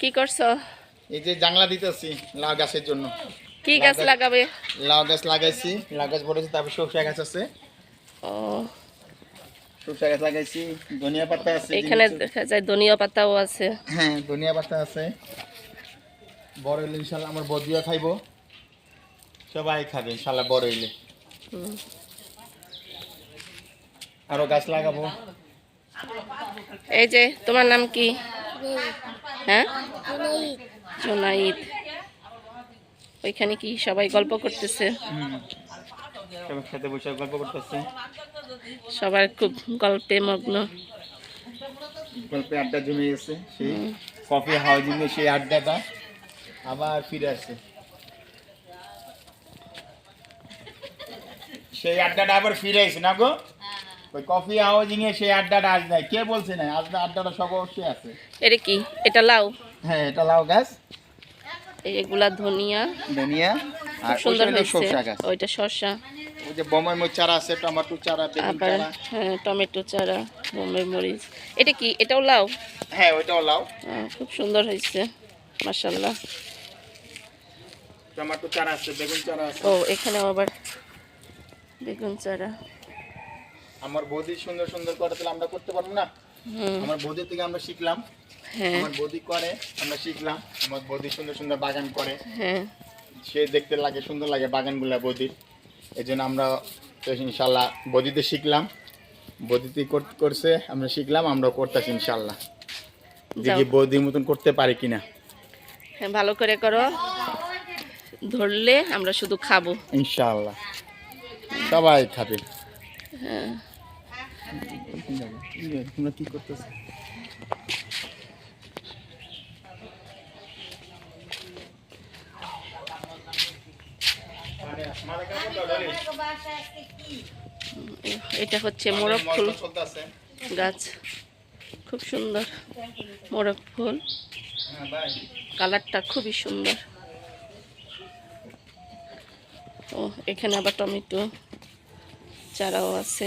কি করছ? এই যে জাংলা দিতেছি লাউ গাছের জন্য। কি গাছ লাগাবে? লাউ গাছ লাগাইছি লাউ গাছ বড় হয়েছে তারপর সরষা গাছ আছে। ও। সরষা গাছ লাগাইছি ধনিয়া পাতা আছে এখানে দেখা যায় ধনিয়া পাতাও আছে। হ্যাঁ ধনিয়া পাতা আছে। বড় হইলে ইনশাল্লাহ আমার বদিয়া খাইবো। সবাই খাবে ইনশাল্লাহ বড় হইলে। আরও গাছ লাগাবো। এই যে তোমার নাম কি? হ্যাঁ? জোনাইদ। ওইখানে কি সবাই গল্প করতেছে? হুম। সবার বসে গল্প করতেছে। সবার খুব গল্পে মগ্ন। গল্পে আড্ডা জমে গেছে সেই কফি হাউজিং এ সেই আড্ডাটা আবার ফিরে আসছে সেই আড্ডাটা আবার ফিরে আসছে না গো? ওই কফি হাউজিং এ সেই আড্ডাটা আজ নাই। কে বলছে না আজ আড্ডাটা সব অবশ্যই আছে। এটা কি? এটা লাউ? হ্যাঁ এটা লাউ গাছ। এগুলা ধনিয়া। ধনিয়া। আর সুন্দর হয়েছে। গাছ। ওইটা শসা ওই যে বময় মরিচ চারা আছে টমেটো চারা বেগুন চারা। হ্যাঁ টমেটো চারা বোম্বে মরিচ। এটা কি? এটাও লাউ? হ্যাঁ ওইটাও লাউ। আহ, খুব সুন্দর হয়েছে মাসাল্লাহ টমেটো চারা আছে বেগুন চারা আছে। ও এখানেও আবার বেগুন চারা। আমার বৌদি সুন্দর সুন্দর করে তাহলে আমরা করতে পারব না? আমার বৌদি থেকে আমরা শিখলাম। হ্যাঁ। আমার বৌদি করে আমরা শিখলাম। আমার বৌদি সুন্দর সুন্দর বাগান করে। হ্যাঁ। সে দেখতে লাগে সুন্দর লাগে বাগানগুলা বৌদির। এই জন্য আমরা ইনশাল্লাহ বৌদিতে শিখলাম। বৌদিতে করছে আমরা শিখলাম আমরা করতেছি ইনশাল্লাহ। দেখি বৌদির মতন করতে পারি কিনা। হ্যাঁ ভালো করে করো। ধরলে আমরা শুধু খাব। ইনশাল্লাহ। সবাই খাবে। হ্যাঁ। তোমরা কি করতেছো এটা হচ্ছে মোরগ ফুল গাছ। খুব সুন্দর মোরগ ফুল। কালারটা খুবই সুন্দর। ও, এখানে আবার টমেটো চারাও আছে।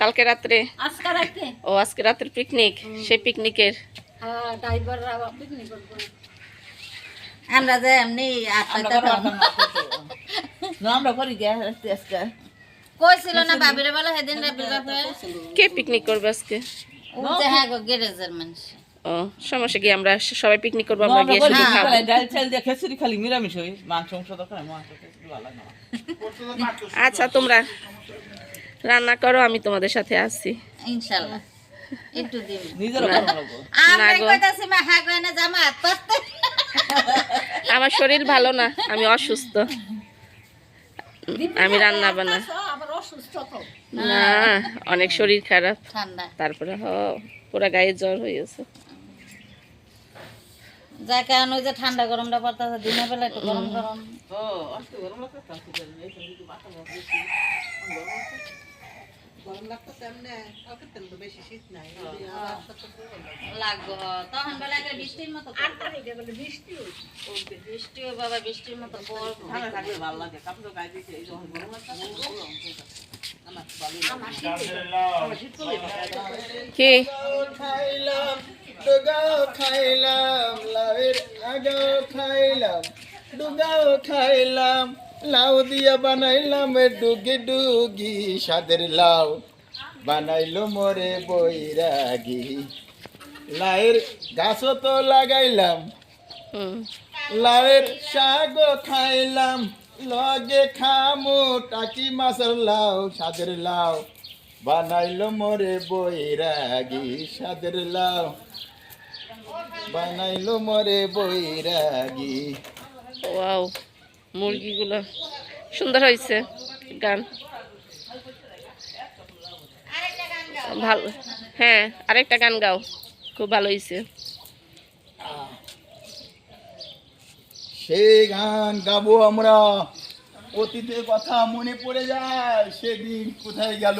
কালকে রাত্রে। ও আজকে রাতের পিকনিক সেই পিকনিকের আমরা যে এমনি আমরা করি কইছিল না বাবিরে বলে সেদিন কে পিকনিক করবে আজকে? হ্যাঁ গো গ্যারেজের মানুষ। ও সমস্যা কি আমরা সবাই পিকনিক করব আমরা গিয়ে শুধু খাব। ডাল চাল দিয়ে খেসুরি খালি নিরামিষ হই মাংস মাংস দরকার আচ্ছা তোমরা। রান্না করো আমি তোমাদের সাথে আসছি ইনশাআল্লাহ একটু দিন। নিজেরও ভালো লাগবো। আমরা গো। কইতাছি মা হ্যাঁ কই না জামাত করতে আমার শরীর ভালো না আমি অসুস্থ। আমি রান্না বান্না। না অনেক শরীর খারাপ। ঠান্ডা। তারপরে হ পুরা গায়ে জ্বর হয়েছে যার কারণে ওই যে ঠান্ডা গরমটা পড়তেছে দিনের বেলা একটু গরম গরম। লাগবো তখন বেলা একটা বৃষ্টির মতো বৃষ্টি বাবা বৃষ্টির মতো পড়ব। ভালো লাগে। কাপড় গায়ে দিতে এই যখন গরম লাগতেছে গরম আমার তো ভালোই লাগে। কি? খাইলাম ডুগাও খাইলাম লাউয়ের আগাও খাইলাম ডুগাও খাইলাম লাউ দিয়া বানাইলাম ডুগি ডুগি সাদের লাউ। বানাইলো মরে বৈরাগী। লাউয়ের গাছও তো লাগাইলাম। হুম। লাউয়ের শাক খাইলাম। লগে খামু টাকি মাছের লাউ সাদের লাউ। বানাইলো মরে বৈরাগী সাদের লাউ। বানাইলো মরে বৈরাগী। ওয়াও মুরগিগুলো সুন্দর হয়েছে গান। ভালো। হ্যাঁ আরেকটা গান গাও। খুব ভালো হয়েছে সেই গান গাবো আমরা। অতীতের কথা মনে পড়ে যায়, সেদিন কোথায় গেল?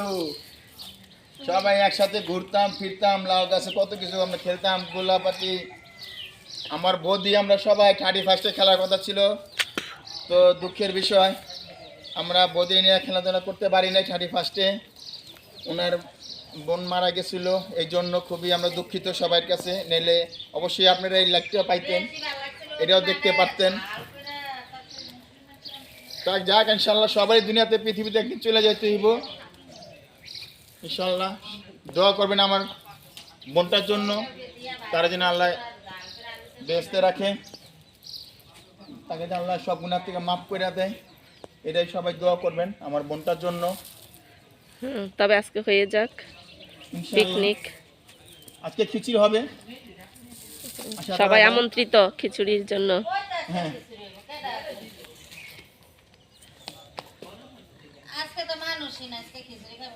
সবাই একসাথে ঘুরতাম, ফিরতাম, লাউ গাছে কত কিছু আমরা খেলতাম, গোলাপাতি। আমার বৌদি, আমরা সবাই থার্টি ফার্স্টে খেলার কথা ছিল। তো দুঃখের বিষয়, আমরা বৌদি নিয়ে খেলাধুলা করতে পারি নাই থার্টি ফার্স্টে ওনার বোন মারা গেছিল, এই জন্য খুবই আমরা দুঃখিত সবার কাছে। নেলে অবশ্যই আপনারা এই লাইকটা পাইতেন, এটাও দেখতে পারতেন। তা যাক, ইনশাল্লাহ সবাই দুনিয়াতে, পৃথিবীতে একদিন চলে যেতে হইব। ইনশাল্লাহ, দোয়া করবেন আমার বোনটার জন্য, তারা যেন আল্লাহ ব্যস্ত রাখে, তাকে যেন আল্লাহ সব গুণার থেকে মাফ করে দেয়। এটাই সবাই দোয়া করবেন আমার বোনটার জন্য। তবে আজকে হয়ে যাক। পিকনিক। আজকে খিচুড়ি হবে। সবাই আমন্ত্রিত খিচুড়ির জন্য। হ্যাঁ। আজকে তো মানুষই না আজকে খিচুড়ি খাব?